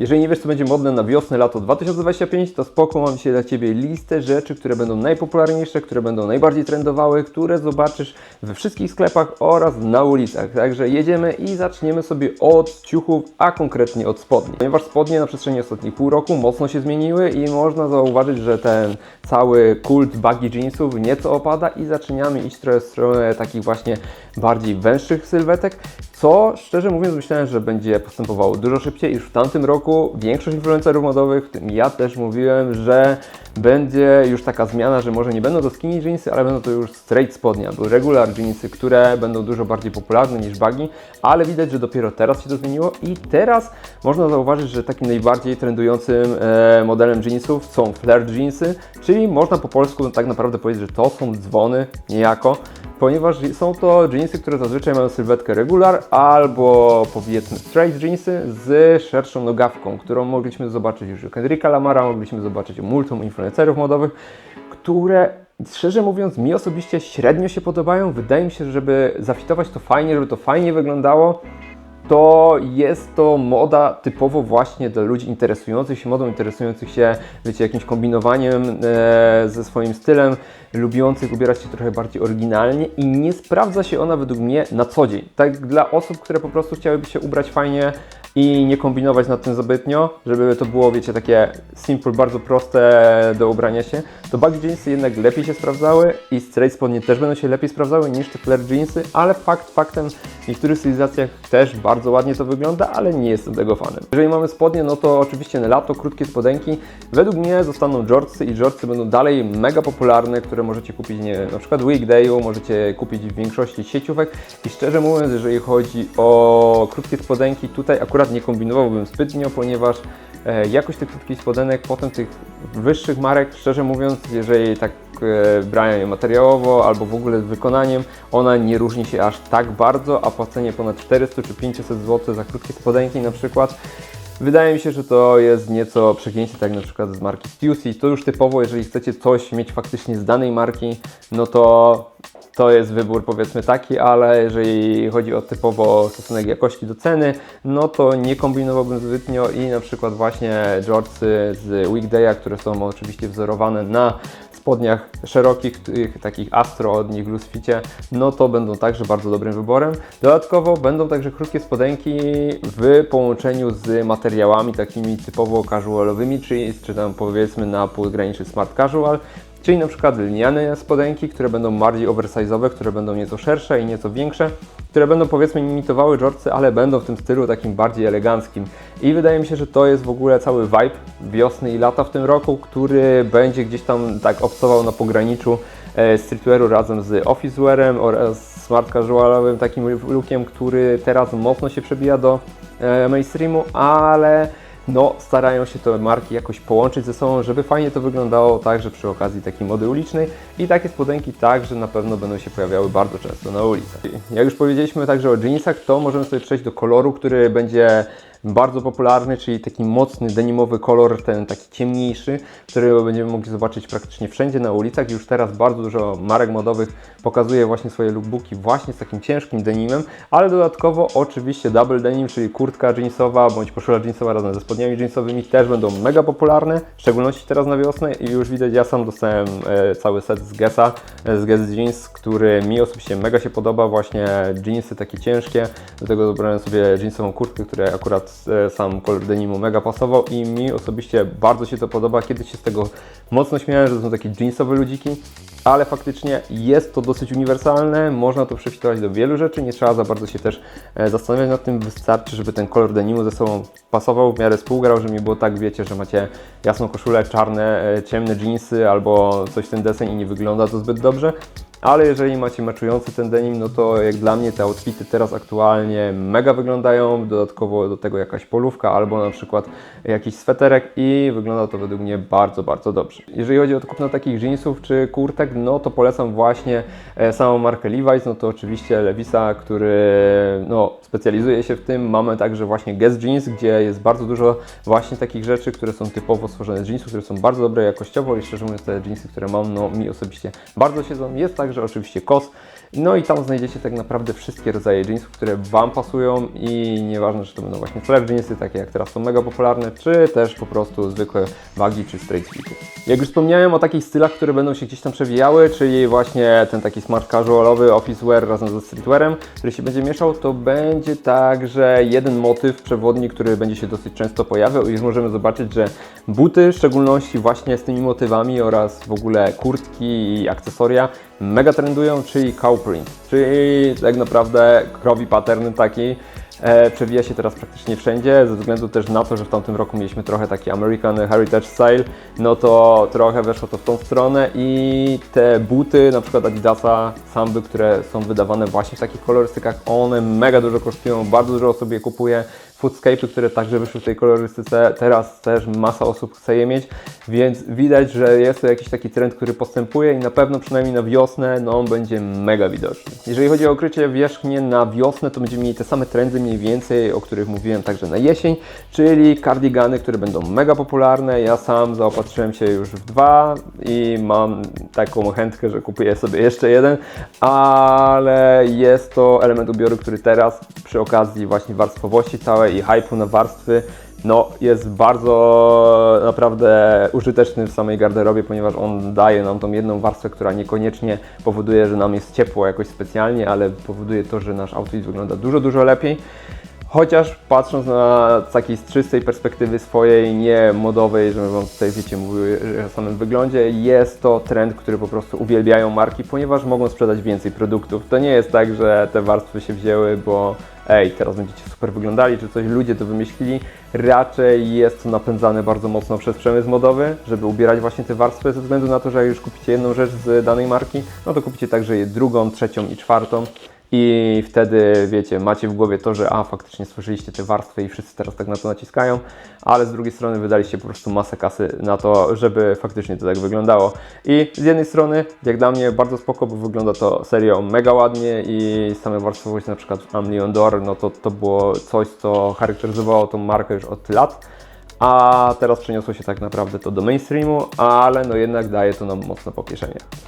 Jeżeli nie wiesz, co będzie modne na wiosnę, lato 2025, to spoko, mam dzisiaj dla Ciebie listę rzeczy, które będą najpopularniejsze, które będą najbardziej trendowały, które zobaczysz we wszystkich sklepach oraz na ulicach. Także jedziemy i zaczniemy sobie od ciuchów, a konkretnie od spodni. Ponieważ spodnie na przestrzeni ostatnich pół roku mocno się zmieniły i można zauważyć, że ten cały kult baggy jeansów nieco opada i zaczynamy iść trochę w stronę takich właśnie bardziej węższych sylwetek, co szczerze mówiąc myślałem, że będzie postępowało dużo szybciej. Już w tamtym roku większość influencerów modowych, w tym ja też mówiłem, że będzie już taka zmiana, że może nie będą to skinny jeansy, ale będą to już straight spodnie albo regular jeansy, które będą dużo bardziej popularne niż baggy, ale widać, że dopiero teraz się to zmieniło i teraz można zauważyć, że takim najbardziej trendującym e, modelem jeansów są flare jeansy, czyli można po polsku tak naprawdę powiedzieć, że to są dzwony niejako ponieważ są to jeansy, które zazwyczaj mają sylwetkę regular albo powiedzmy straight jeansy z szerszą nogawką, którą mogliśmy zobaczyć już u Kendricka Lamara, mogliśmy zobaczyć u multum influencerów modowych, które szczerze mówiąc mi osobiście średnio się podobają. Wydaje mi się, że żeby zafitować to fajnie, żeby to fajnie wyglądało, to jest to moda typowo właśnie dla ludzi interesujących się modą, interesujących się, wiecie, jakimś kombinowaniem e, ze swoim stylem, lubiących ubierać się trochę bardziej oryginalnie i nie sprawdza się ona według mnie na co dzień. Tak dla osób, które po prostu chciałyby się ubrać fajnie i nie kombinować nad tym zbytnio, żeby to było, wiecie, takie simple, bardzo proste do ubrania się, to baggy jeansy jednak lepiej się sprawdzały i straight spodnie też będą się lepiej sprawdzały niż te flare jeansy, ale fakt faktem w niektórych stylizacjach też bardzo ładnie to wygląda, ale nie jestem tego fanem. Jeżeli mamy spodnie, no to oczywiście na lato, krótkie spodenki. Według mnie zostaną jortsy i jortsy będą dalej mega popularne, które możecie kupić, nie wiem, na przykład weekdayu, możecie kupić w większości sieciówek i szczerze mówiąc, jeżeli chodzi o krótkie spodenki, tutaj akurat nie kombinowałbym zbytnio, ponieważ e, jakość tych krótkich spodenek, potem tych wyższych marek, szczerze mówiąc, jeżeli tak e, brałem je materiałowo albo w ogóle z wykonaniem, ona nie różni się aż tak bardzo, a płacenie ponad 400 czy 500 zł za krótkie spodenki na przykład, Wydaje mi się, że to jest nieco przegięcie, tak na przykład z marki Stussy. To już typowo, jeżeli chcecie coś mieć faktycznie z danej marki, no to to jest wybór powiedzmy taki, ale jeżeli chodzi o typowo stosunek jakości do ceny, no to nie kombinowałbym zbytnio i na przykład właśnie George'y z Weekday'a, które są oczywiście wzorowane na spodniach szerokich, takich astro od nich w loose ficie, no to będą także bardzo dobrym wyborem. Dodatkowo będą także krótkie spodenki w połączeniu z materiałami takimi typowo casualowymi, czyli czy tam powiedzmy na półgraniczy smart casual, Czyli na przykład lniane spodenki, które będą bardziej oversize'owe, które będą nieco szersze i nieco większe, które będą powiedzmy imitowały jortsy, ale będą w tym stylu takim bardziej eleganckim. I wydaje mi się, że to jest w ogóle cały vibe wiosny i lata w tym roku, który będzie gdzieś tam tak obcował na pograniczu e, streetwearu razem z officewearem oraz smart casualowym takim lookiem, który teraz mocno się przebija do e, mainstreamu, ale no, starają się te marki jakoś połączyć ze sobą, żeby fajnie to wyglądało także przy okazji takiej mody ulicznej i takie spodenki także na pewno będą się pojawiały bardzo często na ulicach. Jak już powiedzieliśmy także o jeansach, to możemy sobie przejść do koloru, który będzie bardzo popularny, czyli taki mocny denimowy kolor, ten taki ciemniejszy, który będziemy mogli zobaczyć praktycznie wszędzie na ulicach. Już teraz bardzo dużo marek modowych pokazuje właśnie swoje lookbooki właśnie z takim ciężkim denimem, ale dodatkowo oczywiście double denim, czyli kurtka jeansowa bądź koszula jeansowa razem ze spodniami jeansowymi też będą mega popularne, w szczególności teraz na wiosnę i już widać, ja sam dostałem e, cały set z Gessa, e, z Guess Jeans, który mi osobiście mega się podoba, właśnie jeansy takie ciężkie, do tego dobrałem sobie jeansową kurtkę, która akurat e, sam kolor denimu mega pasował i mi osobiście bardzo się to podoba. Kiedyś się z tego mocno śmiałem, że to są takie jeansowe ludziki, ale faktycznie jest to dosyć uniwersalne, można to przefitować do wielu rzeczy, nie trzeba za bardzo się też e, zastanawiać nad tym, wystarczy, żeby ten kolor denimu ze sobą pasował, w miarę współgrał, żeby mi było tak, wiecie, że macie jasną koszulę, czarne, e, ciemne jeansy albo coś w ten deseń i nie wygląda to zbyt dobrze, ale jeżeli macie maczujący ten denim, no to jak dla mnie te outfity teraz aktualnie mega wyglądają, dodatkowo do tego jakaś polówka albo na przykład jakiś sweterek i wygląda to według mnie bardzo, bardzo dobrze. Jeżeli chodzi o kupno takich jeansów czy kurtek, no to polecam właśnie e, samą markę Levi's, no to oczywiście Levisa, który no, specjalizuje się w tym. Mamy także właśnie Guess Jeans, gdzie jest bardzo dużo właśnie takich rzeczy, które są typowo stworzone z jeansów, które są bardzo dobre jakościowo i szczerze mówiąc te jeansy, które mam, no mi osobiście bardzo siedzą. Jest tak także oczywiście KOS. No i tam znajdziecie tak naprawdę wszystkie rodzaje jeansów, które Wam pasują i nieważne, czy to będą właśnie flare jeansy, takie jak teraz są mega popularne, czy też po prostu zwykłe bagi czy straight fity. Jak już wspomniałem o takich stylach, które będą się gdzieś tam przewijały, czyli właśnie ten taki smart casualowy office wear razem ze streetwearem, który się będzie mieszał, to będzie także jeden motyw przewodni, który będzie się dosyć często pojawiał i już możemy zobaczyć, że buty, w szczególności właśnie z tymi motywami oraz w ogóle kurtki i akcesoria mega trendują, czyli cow print, czyli tak naprawdę krowi pattern taki, e, przewija się teraz praktycznie wszędzie, ze względu też na to, że w tamtym roku mieliśmy trochę taki American Heritage Style, no to trochę weszło to w tą stronę i te buty, na przykład Adidasa, Samby, które są wydawane właśnie w takich kolorystykach, one mega dużo kosztują, bardzo dużo osób je kupuje, Foodscape'y, które także wyszły w tej kolorystyce, teraz też masa osób chce je mieć, więc widać, że jest to jakiś taki trend, który postępuje i na pewno przynajmniej na wiosnę, no on będzie mega widoczny. Jeżeli chodzi o okrycie wierzchnie na wiosnę, to będziemy mieli te same trendy mniej więcej, o których mówiłem także na jesień, czyli kardigany, które będą mega popularne. Ja sam zaopatrzyłem się już w dwa i mam taką chętkę, że kupuję sobie jeszcze jeden, ale jest to element ubioru, który teraz przy okazji właśnie warstwowości całej i hype'u na warstwy no, jest bardzo naprawdę użyteczny w samej garderobie, ponieważ on daje nam tą jedną warstwę, która niekoniecznie powoduje, że nam jest ciepło jakoś specjalnie, ale powoduje to, że nasz outfit wygląda dużo, dużo lepiej. Chociaż patrząc na takiej z czystej perspektywy swojej, nie modowej, że Wam tutaj wiecie, mówię o samym wyglądzie, jest to trend, który po prostu uwielbiają marki, ponieważ mogą sprzedać więcej produktów. To nie jest tak, że te warstwy się wzięły, bo ej, teraz będziecie super wyglądali, czy coś ludzie to wymyślili. Raczej jest to napędzane bardzo mocno przez przemysł modowy, żeby ubierać właśnie te warstwy, ze względu na to, że jak już kupicie jedną rzecz z danej marki, no to kupicie także drugą, trzecią i czwartą. I wtedy, wiecie, macie w głowie to, że a, faktycznie stworzyliście te warstwy i wszyscy teraz tak na to naciskają, ale z drugiej strony wydaliście po prostu masę kasy na to, żeby faktycznie to tak wyglądało. I z jednej strony, jak dla mnie, bardzo spoko, bo wygląda to serio mega ładnie i same warstwowość na przykład Amlion Door, no to, to było coś, co charakteryzowało tą markę już od lat a teraz przeniosło się tak naprawdę to do mainstreamu, ale no jednak daje to nam mocno po.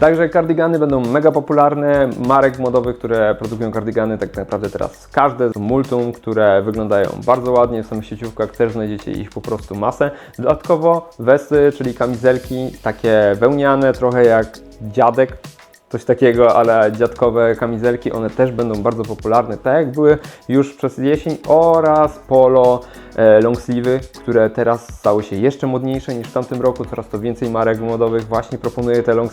Także kardigany będą mega popularne, marek modowych, które produkują kardigany tak naprawdę teraz każde z multum, które wyglądają bardzo ładnie, w samych sieciówkach też znajdziecie ich po prostu masę. Dodatkowo westy, czyli kamizelki takie wełniane, trochę jak dziadek, coś takiego, ale dziadkowe kamizelki, one też będą bardzo popularne, tak jak były już przez jesień oraz polo long sleeve, które teraz stały się jeszcze modniejsze niż w tamtym roku. Coraz to więcej marek modowych właśnie proponuje te long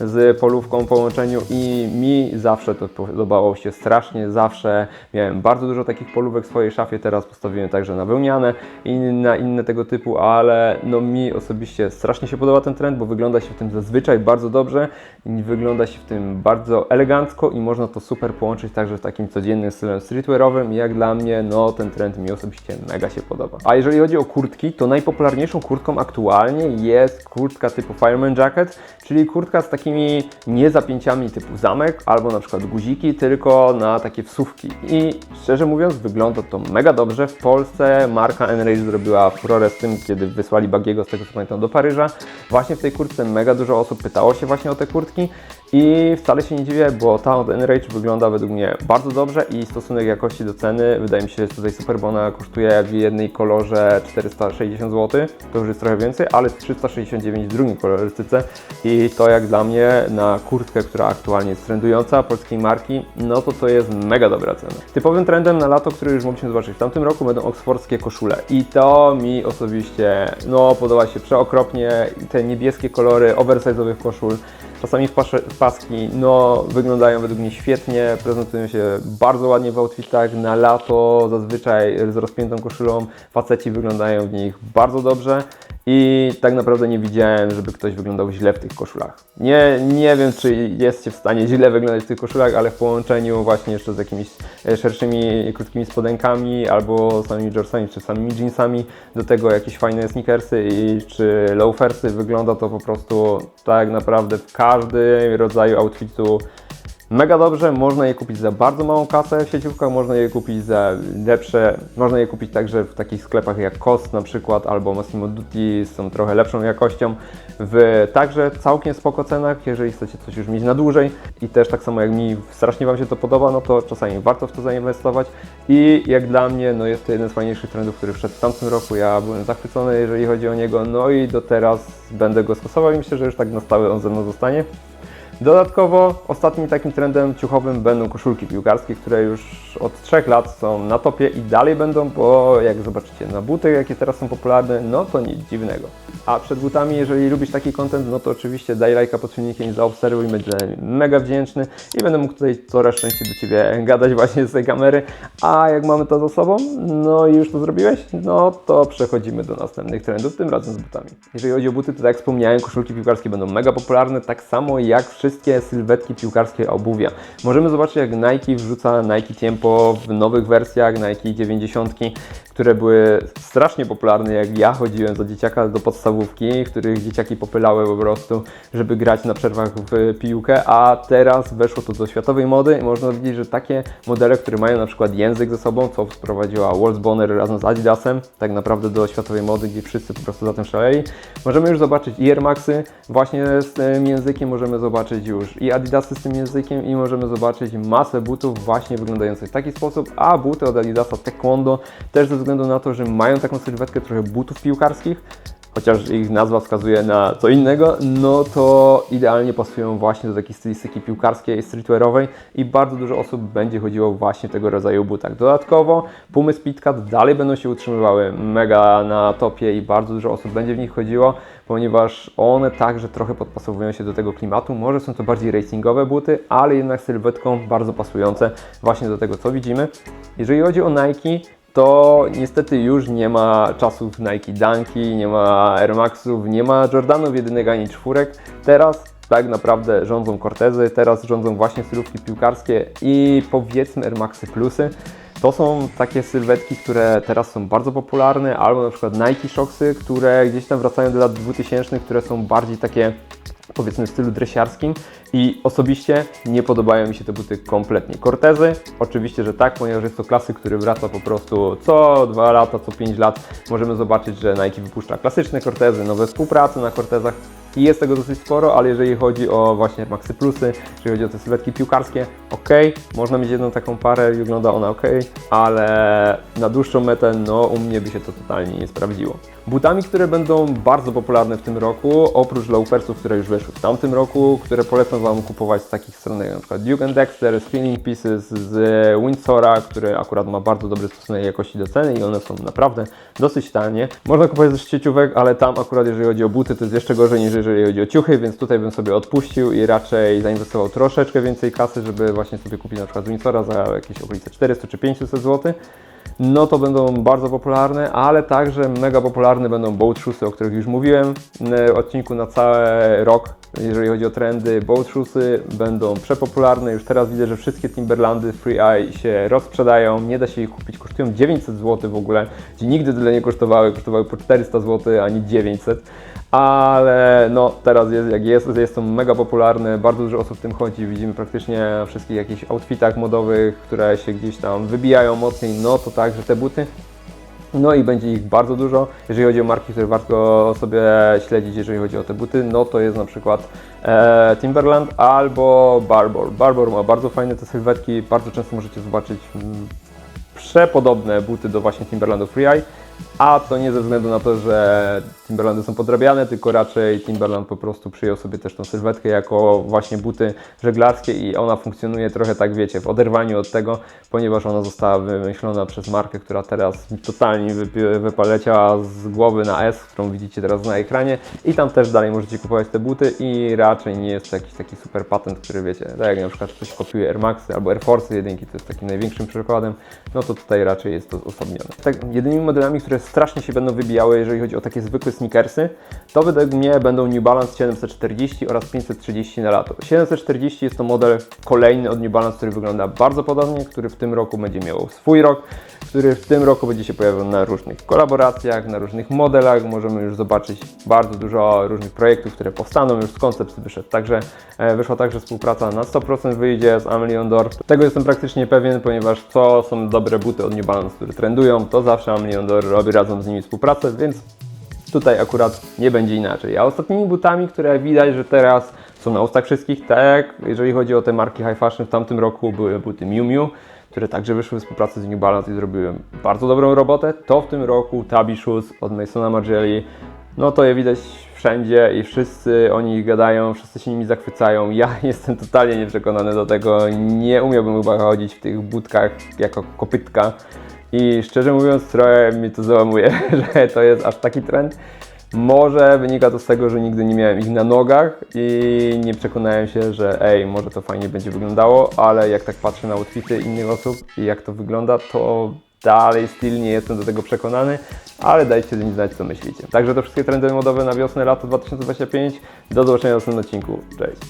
z polówką w połączeniu i mi zawsze to podobało się strasznie. Zawsze miałem bardzo dużo takich polówek w swojej szafie, teraz postawiłem także na wełniane i na inne tego typu, ale no mi osobiście strasznie się podoba ten trend, bo wygląda się w tym zazwyczaj bardzo dobrze wygląda się w tym bardzo elegancko i można to super połączyć także w takim codziennym stylem streetwearowym. Jak dla mnie, no ten trend mi osobiście mega się podoba. A jeżeli chodzi o kurtki, to najpopularniejszą kurtką aktualnie jest kurtka typu Fireman Jacket, czyli kurtka z takimi niezapięciami typu zamek albo na przykład guziki, tylko na takie wsówki. I szczerze mówiąc, wygląda to mega dobrze. W Polsce marka Enrage zrobiła furorę z tym, kiedy wysłali Bagiego, z tego co pamiętam, do Paryża. Właśnie w tej kurtce mega dużo osób pytało się właśnie o te kurtki i wcale się nie dziwię, bo ta od Enrage wygląda według mnie bardzo dobrze i stosunek jakości do ceny wydaje mi się jest tutaj super, bo ona kosztuje w jednej kolorze 460 zł, to już jest trochę więcej, ale 369 w drugim kolorystyce. I to jak dla mnie na kurtkę, która aktualnie jest trendująca polskiej marki, no to to jest mega dobra cena. Typowym trendem na lato, który już mogliśmy zobaczyć w tamtym roku będą oksfordzkie koszule. I to mi osobiście no podoba się przeokropnie, te niebieskie kolory oversize'owych koszul, czasami paski, no wyglądają według mnie świetnie, prezentują się bardzo ładnie w outfitach, na lato zazwyczaj z rozpiętą koszulą faceci wyglądają w nich bardzo dobrze i tak naprawdę nie widziałem, żeby ktoś wyglądał źle w tych koszulach. Nie, nie wiem, czy jest w stanie źle wyglądać w tych koszulach, ale w połączeniu właśnie jeszcze z jakimiś e, szerszymi, krótkimi spodenkami albo samymi jersami, czy samymi jeansami, do tego jakieś fajne sneakersy i, czy loafersy, wygląda to po prostu tak naprawdę w każdym rodzaju outfitu mega dobrze, można je kupić za bardzo małą kasę w sieciówkach, można je kupić za lepsze, można je kupić także w takich sklepach jak Cost na przykład albo Massimo Dutti są trochę lepszą jakością, w także całkiem spoko cenach, jeżeli chcecie coś już mieć na dłużej. I też tak samo jak mi strasznie Wam się to podoba, no to czasami warto w to zainwestować. I jak dla mnie, no jest to jeden z fajniejszych trendów, który wszedł w tamtym roku, ja byłem zachwycony, jeżeli chodzi o niego, no i do teraz będę go stosował i myślę, że już tak na stałe on ze mną zostanie. Dodatkowo ostatnim takim trendem ciuchowym będą koszulki piłkarskie, które już od 3 lat są na topie i dalej będą, bo jak zobaczycie na buty, jakie teraz są popularne, no to nic dziwnego. A przed butami, jeżeli lubisz taki content, no to oczywiście daj lajka pod filmikiem zaobserwuj, będę mega wdzięczny i będę mógł tutaj coraz częściej do Ciebie gadać właśnie z tej kamery. A jak mamy to za sobą, no i już to zrobiłeś, no to przechodzimy do następnych trendów, tym razem z butami. Jeżeli chodzi o buty, to tak jak wspomniałem, koszulki piłkarskie będą mega popularne, tak samo jak wszystkie sylwetki piłkarskie obuwia. Możemy zobaczyć jak Nike wrzuca Nike Tempo w nowych wersjach, Nike 90, które były strasznie popularne, jak ja chodziłem za dzieciaka do podstawówki, w których dzieciaki popylały po prostu, żeby grać na przerwach w piłkę, a teraz weszło to do światowej mody i można widzieć, że takie modele, które mają na przykład język ze sobą, co wprowadziła Wolf Bonner razem z Adidasem, tak naprawdę do światowej mody, gdzie wszyscy po prostu za tym szaleli. Możemy już zobaczyć i Air Maxy właśnie z tym językiem, możemy zobaczyć już i Adidasy z tym językiem i możemy zobaczyć masę butów właśnie wyglądających w taki sposób, a buty od Adidasa Taekwondo też ze względu na to, że mają taką sylwetkę trochę butów piłkarskich, chociaż ich nazwa wskazuje na co innego, no to idealnie pasują właśnie do takiej stylistyki piłkarskiej, streetwearowej i bardzo dużo osób będzie chodziło właśnie tego rodzaju butach. Dodatkowo Pumy Speedcat dalej będą się utrzymywały mega na topie i bardzo dużo osób będzie w nich chodziło, ponieważ one także trochę podpasowują się do tego klimatu. Może są to bardziej racingowe buty, ale jednak sylwetką bardzo pasujące właśnie do tego, co widzimy. Jeżeli chodzi o Nike, to niestety już nie ma czasów Nike Dunki, nie ma Air Maxów, nie ma Jordanów jedynek ani czwórek. Teraz tak naprawdę rządzą Cortezy, teraz rządzą właśnie stylówki piłkarskie i powiedzmy Air Maxy Plusy. To są takie sylwetki, które teraz są bardzo popularne, albo na przykład Nike Shocksy, które gdzieś tam wracają do lat 2000, które są bardziej takie powiedzmy w stylu dresiarskim i osobiście nie podobają mi się te buty kompletnie. Cortezy, oczywiście, że tak, ponieważ jest to klasyk, który wraca po prostu co 2 lata, co 5 lat. Możemy zobaczyć, że Nike wypuszcza klasyczne Cortezy, nowe współprace na Cortezach i jest tego dosyć sporo, ale jeżeli chodzi o właśnie Maxy Plusy, jeżeli chodzi o te sylwetki piłkarskie, ok, można mieć jedną taką parę i wygląda ona ok, ale na dłuższą metę, no u mnie by się to totalnie nie sprawdziło. Butami, które będą bardzo popularne w tym roku, oprócz loapersów, które już weszły w tamtym roku, które polecam Wam kupować z takich stron jak przykład Duke Dexter, Spinning Pieces z Windsora, który akurat ma bardzo dobry stosunek jakości do ceny i one są naprawdę dosyć tanie. Można kupować ze sieciówek, ale tam akurat jeżeli chodzi o buty, to jest jeszcze gorzej niż jeżeli chodzi o ciuchy, więc tutaj bym sobie odpuścił i raczej zainwestował troszeczkę więcej kasy, żeby właśnie sobie kupić na przykład Windsora za jakieś okolice 400 czy 500 zł no to będą bardzo popularne, ale także mega popularne będą boat shoesy, o których już mówiłem w odcinku na cały rok, jeżeli chodzi o trendy. Boat shoesy będą przepopularne, już teraz widzę, że wszystkie Timberlandy Free Eye się rozprzedają, nie da się ich kupić, kosztują 900 zł w ogóle, gdzie nigdy tyle nie kosztowały, kosztowały po 400 zł, ani 900 ale no teraz jest jak jest, jest to mega popularne, bardzo dużo osób w tym chodzi, widzimy praktycznie wszystkich jakichś outfitach modowych, które się gdzieś tam wybijają mocniej, no to także te buty. No i będzie ich bardzo dużo. Jeżeli chodzi o marki, które warto sobie śledzić, jeżeli chodzi o te buty, no to jest na przykład e, Timberland albo Barbour. Barbour ma bardzo fajne te sylwetki, bardzo często możecie zobaczyć mm, przepodobne buty do właśnie Timberlandu Free Eye. A to nie ze względu na to, że Timberlandy są podrabiane, tylko raczej Timberland po prostu przyjął sobie też tą sylwetkę jako właśnie buty żeglarskie i ona funkcjonuje trochę tak, wiecie, w oderwaniu od tego, ponieważ ona została wymyślona przez markę, która teraz totalnie wypaleciała z głowy na S, którą widzicie teraz na ekranie i tam też dalej możecie kupować te buty i raczej nie jest to jakiś taki super patent, który wiecie, tak jak na przykład ktoś kopiuje Air Maxy albo Air Force jedynki, to jest takim największym przykładem, no to tutaj raczej jest to osobnione. Tak, jedynymi modelami, które strasznie się będą wybijały, jeżeli chodzi o takie zwykłe sneakersy, to według mnie będą New Balance 740 oraz 530 na lato. 740 jest to model kolejny od New Balance, który wygląda bardzo podobnie, który w tym roku będzie miał swój rok. Który w tym roku będzie się pojawiał na różnych kolaboracjach, na różnych modelach. Możemy już zobaczyć bardzo dużo różnych projektów, które powstaną, już z koncept wyszedł. Także e, wyszła także współpraca na 100% wyjdzie z Amelie Dor. Tego jestem praktycznie pewien, ponieważ to są dobre buty od New Balance, które trendują, to zawsze Amelie Dor robi razem z nimi współpracę, więc Tutaj akurat nie będzie inaczej. A ostatnimi butami, które widać, że teraz są na ustach wszystkich, tak, jeżeli chodzi o te marki high fashion, w tamtym roku były buty Miu Miu, które także wyszły w współpracy z New Balance i zrobiły bardzo dobrą robotę. To w tym roku Tabi Shoes od Masona Margieli, no to je widać wszędzie i wszyscy o nich gadają, wszyscy się nimi zachwycają. Ja jestem totalnie nieprzekonany do tego, nie umiałbym chyba chodzić w tych butkach jako kopytka. I szczerze mówiąc, trochę mnie to załamuje, że to jest aż taki trend. Może wynika to z tego, że nigdy nie miałem ich na nogach i nie przekonałem się, że ej, może to fajnie będzie wyglądało, ale jak tak patrzę na outfity innych osób i jak to wygląda, to dalej styl nie jestem do tego przekonany, ale dajcie mi znać, co myślicie. Także to wszystkie trendy modowe na wiosnę, lato 2025. Do zobaczenia w następnym odcinku. Cześć!